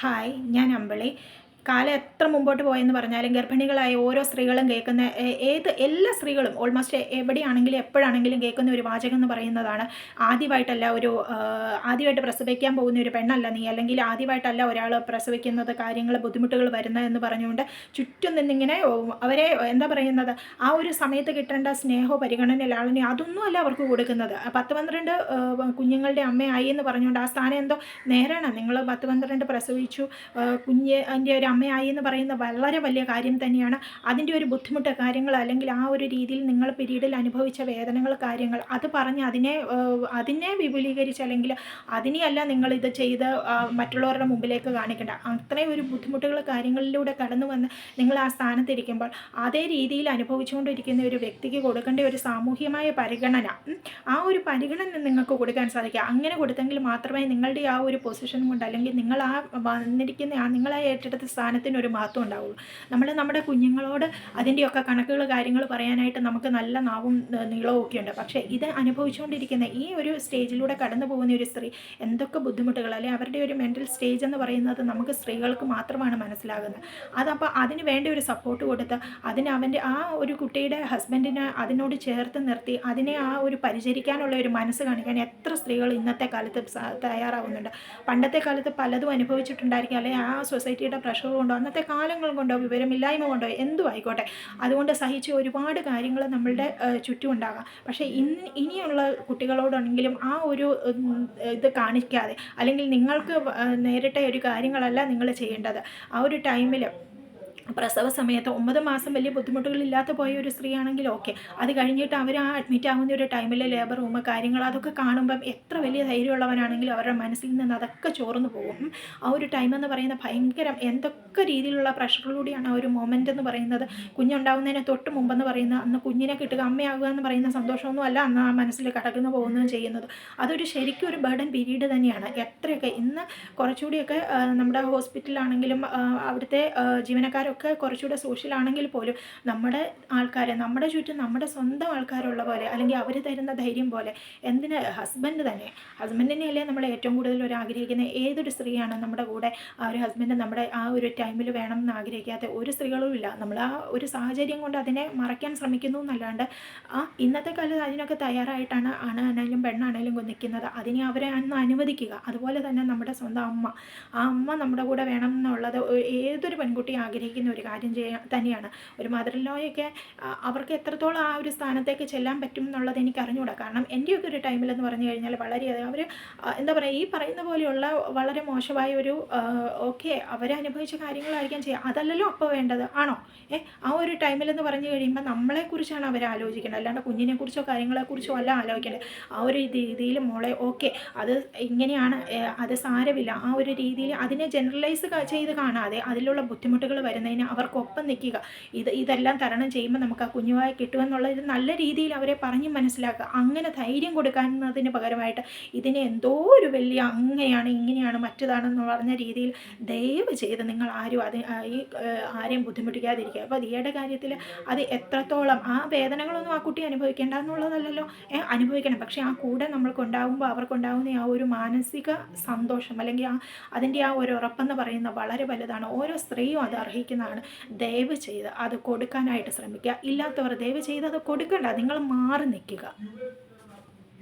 Hi ഞാൻ അമ്പിളി. കാലം എത്ര മുമ്പോട്ട് പോയെന്ന് പറഞ്ഞാലും ഗർഭിണികളായ ഓരോ സ്ത്രീകളും കേൾക്കുന്ന ഏത് എല്ലാ സ്ത്രീകളും ഓൾമോസ്റ്റ് എവിടെയാണെങ്കിലും എപ്പോഴാണെങ്കിലും കേൾക്കുന്ന ഒരു വാചകം എന്ന് പറയുന്നതാണ്. ആദ്യമായിട്ടല്ല ഒരു ആദ്യമായിട്ട് പ്രസവിക്കാൻ പോകുന്ന ഒരു പെണ്ണല്ല നീ അല്ലെങ്കിൽ ആദ്യമായിട്ടല്ല ഒരാൾ പ്രസവിക്കുന്നത് കാര്യങ്ങൾ ബുദ്ധിമുട്ടുകൾ വരുന്നതെന്ന് പറഞ്ഞുകൊണ്ട് ചുറ്റും നിന്നിങ്ങനെ അവരെ എന്താ പറയുന്നത് ആ ഒരു സമയത്ത് കിട്ടേണ്ട സ്നേഹവും പരിഗണന അതൊന്നും അതൊന്നുമല്ല അവർക്ക് കൊടുക്കുന്നത്. പത്ത് പന്ത്രണ്ട് കുഞ്ഞുങ്ങളുടെ അമ്മയായി എന്ന് പറഞ്ഞുകൊണ്ട് ആ സ്ഥാനം എന്തോ നേരാണ് നിങ്ങൾ പത്ത് പന്ത്രണ്ട് പ്രസവിച്ചു കുഞ്ഞ് അതിന്റെ ഒരു അമ്മയായി എന്ന് പറയുന്ന വളരെ വലിയ കാര്യം തന്നെയാണ്. അതിന്റെ ഒരു ബുദ്ധിമുട്ട് കാര്യങ്ങൾ അല്ലെങ്കിൽ ആ ഒരു രീതിയിൽ നിങ്ങൾ പിരീഡിൽ അനുഭവിച്ച വേദനകൾ കാര്യങ്ങൾ അത് പറഞ്ഞ് അതിനെ അതിനെ വിപുലീകരിച്ച് അല്ലെങ്കിൽ അതിനെയല്ല നിങ്ങൾ ഇത് ചെയ്ത് മറ്റുള്ളവരുടെ മുമ്പിലേക്ക് കാണിക്കേണ്ട. അത്രയും ഒരു ബുദ്ധിമുട്ടുകൾ കാര്യങ്ങളിലൂടെ കടന്നു വന്ന് നിങ്ങൾ ആ സ്ഥാനത്തിരിക്കുമ്പോൾ അതേ രീതിയിൽ അനുഭവിച്ചുകൊണ്ടിരിക്കുന്ന ഒരു വ്യക്തിക്ക് കൊടുക്കേണ്ട ഒരു സാമൂഹ്യമായ പരിഗണന ആ ഒരു പരിഗണന നിങ്ങൾക്ക് കൊടുക്കാൻ സാധിക്കുക. അങ്ങനെ കൊടുത്തെങ്കിൽ മാത്രമേ നിങ്ങളുടെ ആ ഒരു പൊസിഷൻ കൊണ്ട് അല്ലെങ്കിൽ നിങ്ങൾ ആ വന്നിരിക്കുന്ന ആ നിങ്ങളെ ഏറ്റെടുത്ത സ്ഥാനത്തിന് ഒരു മഹത്വം ഉണ്ടാവുള്ളൂ. നമ്മൾ നമ്മുടെ കുഞ്ഞുങ്ങളോട് അതിന്റെയൊക്കെ കണക്കുകൾ കാര്യങ്ങൾ പറയാനായിട്ട് നമുക്ക് നല്ല നാവും നീളവും ഒക്കെ ഉണ്ട്. പക്ഷേ ഇത് അനുഭവിച്ചുകൊണ്ടിരിക്കുന്ന ഈ ഒരു സ്റ്റേജിലൂടെ കടന്നു പോകുന്ന ഒരു സ്ത്രീ എന്തൊക്കെ ബുദ്ധിമുട്ടുകൾ അല്ലെങ്കിൽ അവരുടെ ഒരു മെന്റൽ സ്റ്റേജ് എന്ന് പറയുന്നത് നമുക്ക് സ്ത്രീകൾക്ക് മാത്രമാണ് മനസ്സിലാകുന്നത്. അതപ്പോൾ അതിന് വേണ്ട ഒരു സപ്പോർട്ട് കൊടുത്ത് അതിന് അവന്റെ ആ ഒരു കുട്ടിയുടെ ഹസ്ബൻഡിനെ അതിനോട് ചേർത്ത് നിർത്തി അതിനെ ആ ഒരു പരിചരിക്കാനുള്ള ഒരു മനസ്സ് കാണിക്കാൻ എത്ര സ്ത്രീകൾ ഇന്നത്തെ കാലത്ത് തയ്യാറാവുന്നുണ്ട്. പണ്ടത്തെ കാലത്ത് പലതും അനുഭവിച്ചിട്ടുണ്ടായിരിക്കും. അല്ലെങ്കിൽ ആ സൊസൈറ്റിയുടെ പ്രഷർ കൊണ്ടോ അന്നത്തെ കാലങ്ങൾ കൊണ്ടോ വിവരമില്ലായ്മ കൊണ്ടോ എന്തും ആയിക്കോട്ടെ. അതുകൊണ്ട് സഹിച്ച് ഒരുപാട് കാര്യങ്ങൾ നമ്മളുടെ ചുറ്റും ഉണ്ടാകാം പക്ഷേ ഇന്ന് ഇനിയുള്ള കുട്ടികളോടാണെങ്കിലും ആ ഒരു ഇത് കാണിക്കാതെ അല്ലെങ്കിൽ നിങ്ങൾക്ക് നേരിട്ട ഒരു കാര്യങ്ങളല്ല നിങ്ങൾ ചെയ്യേണ്ടത്. ആ ഒരു ടൈമിൽ പ്രസവ സമയത്ത് ഒമ്പത് മാസം വലിയ ബുദ്ധിമുട്ടുകളില്ലാത്ത പോയ ഒരു സ്ത്രീ ആണെങ്കിൽ ഓക്കെ അത് കഴിഞ്ഞിട്ട് അവർ ആ അഡ്മിറ്റ് ആകുന്ന ഒരു ടൈമിൽ ലേബർ റൂം കാര്യങ്ങൾ അതൊക്കെ കാണുമ്പം എത്ര വലിയ ധൈര്യമുള്ളവനാണെങ്കിലും അവരുടെ മനസ്സിൽ നിന്ന് അതൊക്കെ ചോർന്നു പോകും. ആ ഒരു ടൈം എന്ന് പറയുന്നത് ഭയങ്കരം എന്തൊക്കെ രീതിയിലുള്ള പ്രഷറിലൂടെയാണ് ആ ഒരു മൊമെന്റ് എന്ന് പറയുന്നത്. കുഞ്ഞുണ്ടാകുന്നതിന് തൊട്ട് മുമ്പെന്ന് പറയുന്ന അന്ന് കുഞ്ഞിനെ കിട്ടുക അമ്മയാകുക എന്ന് പറയുന്ന സന്തോഷമൊന്നും അല്ല അന്ന് ആ മനസ്സിൽ കടക്കുന്നു പോകുന്നതും ചെയ്യുന്നത്. അതൊരു ശരിക്കും ഒരു ബർഡൻ പീരീഡ് തന്നെയാണ്. എത്രയൊക്കെ ഇന്ന് കുറച്ചുകൂടിയൊക്കെ നമ്മുടെ ഹോസ്പിറ്റലാണെങ്കിലും അവിടുത്തെ ആ, ജീവനക്കാരൊക്കെ കുറച്ചുകൂടെ സോഷ്യൽ ആണെങ്കിൽ പോലും നമ്മുടെ ആൾക്കാരെ നമ്മുടെ ചുറ്റും നമ്മുടെ സ്വന്തം ആൾക്കാരുള്ള പോലെ അല്ലെങ്കിൽ അവർ തരുന്ന ധൈര്യം പോലെ എന്തിന് ഹസ്ബൻഡ് തന്നെ? ഹസ്ബൻഡിനെ അല്ലേ നമ്മൾ ഏറ്റവും കൂടുതൽ ഒരു ആഗ്രഹിക്കുന്ന ഏതൊരു സ്ത്രീയാണ് നമ്മുടെ കൂടെ ആ ഒരു ഹസ്ബൻഡ് നമ്മുടെ ആ ഒരു ടൈമിൽ വേണം എന്ന് ആഗ്രഹിക്കാത്ത ഒരു സ്ത്രീകളും ഇല്ല. നമ്മൾ ആ ഒരു സാഹചര്യം കൊണ്ട് അതിനെ മറയ്ക്കാൻ ശ്രമിക്കുന്നു എന്നല്ലാണ്ട് ആ ഇന്നത്തെ കാലത്ത് അതിനൊക്കെ തയ്യാറായിട്ടാണ് ആണാണെങ്കിലും പെണ്ണാണെങ്കിലും നിൽക്കുന്നത്. അതിനെ അവരെ അന്ന് അനുവദിക്കുക. അതുപോലെ തന്നെ നമ്മുടെ സ്വന്തം അമ്മ. ആ അമ്മ നമ്മുടെ കൂടെ വേണം എന്നുള്ളത് ഏതൊരു പെൺകുട്ടി ആഗ്രഹിക്കുന്ന ഒരു കാര്യം ചെയ്യാൻ തന്നെയാണ്. ഒരു മദർ ലോയൊക്കെ അവർക്ക് എത്രത്തോളം ആ ഒരു സ്ഥാനത്തേക്ക് ചെല്ലാൻ പറ്റും എന്നുള്ളത് എനിക്ക് അറിഞ്ഞുകൂടാ കാരണം എന്റെയൊക്കെ ഒരു ടൈമിൽ എന്ന് പറഞ്ഞു കഴിഞ്ഞാൽ വളരെയധികം അവർ എന്താ പറയുക ഈ പറയുന്ന പോലെയുള്ള വളരെ മോശമായ ഒരു ഓക്കെ അവരനുഭവിച്ച കാര്യങ്ങളായിരിക്കാം ചെയ്യുക അതല്ലല്ലോ അപ്പോൾ വേണ്ടത് ആണോ? ഏ ആ ഒരു ടൈമിൽ എന്ന് പറഞ്ഞു കഴിയുമ്പോൾ നമ്മളെക്കുറിച്ചാണ് അവർ ആലോചിക്കേണ്ടത് അല്ലാണ്ട് കുഞ്ഞിനെക്കുറിച്ചോ കാര്യങ്ങളെക്കുറിച്ചോ അല്ല ആലോചിക്കേണ്ടത് ആ ഒരു രീതിയിൽ മോളെ ഓക്കെ അത് ഇങ്ങനെയാണ് അത് സാരമില്ല. ആ ഒരു രീതിയിൽ അതിനെ ജനറലൈസ് ചെയ്ത് കാണാതെ അതിലുള്ള ബുദ്ധിമുട്ടുകൾ വരുന്നതിന് അവർക്കൊപ്പം നിൽക്കുക. ഇത് ഇതെല്ലാം തരണം ചെയ്യുമ്പോൾ നമുക്ക് ആ കുഞ്ഞുവായി കിട്ടുമെന്നുള്ളത് നല്ല രീതിയിൽ അവരെ പറഞ്ഞ് മനസ്സിലാക്കുക. അങ്ങനെ ധൈര്യം കൊടുക്കുന്നതിന് പകരമായിട്ട് ഇതിനെ എന്തോ ഒരു വലിയ അങ്ങനെയാണ് ഇങ്ങനെയാണ് മറ്റതാണെന്ന് പറഞ്ഞ രീതിയിൽ ദയവ് ചെയ്ത് നിങ്ങൾ ആരും അത് ഈ ആരെയും ബുദ്ധിമുട്ടിക്കാതിരിക്കുക. അപ്പോൾ ദിയയുടെ കാര്യത്തിൽ അത് എത്രത്തോളം ആ വേദനകളൊന്നും ആ കുട്ടി അനുഭവിക്കേണ്ട എന്നുള്ളതല്ലല്ലോ. അനുഭവിക്കണം. പക്ഷേ ആ കൂടെ നമ്മൾക്കുണ്ടാകുമ്പോൾ അവർക്കുണ്ടാകുന്ന ആ ഒരു മാനസിക സന്തോഷം അല്ലെങ്കിൽ ആ അതിന്റെ ആ ഒരു ഉറപ്പെന്ന് പറയുന്ന വളരെ വലുതാണ്. ഓരോ സ്ത്രീയും അത് അർഹിക്കുന്നതാണ് ദയവ് ചെയ്ത് അത് കൊടുക്കാനായിട്ട് ശ്രമിക്കുക. ഇല്ലാത്തവർ ദയവ് ചെയ്ത് അത് കൊടുക്കണ്ട. നിങ്ങൾ മാറി നിൽക്കുക.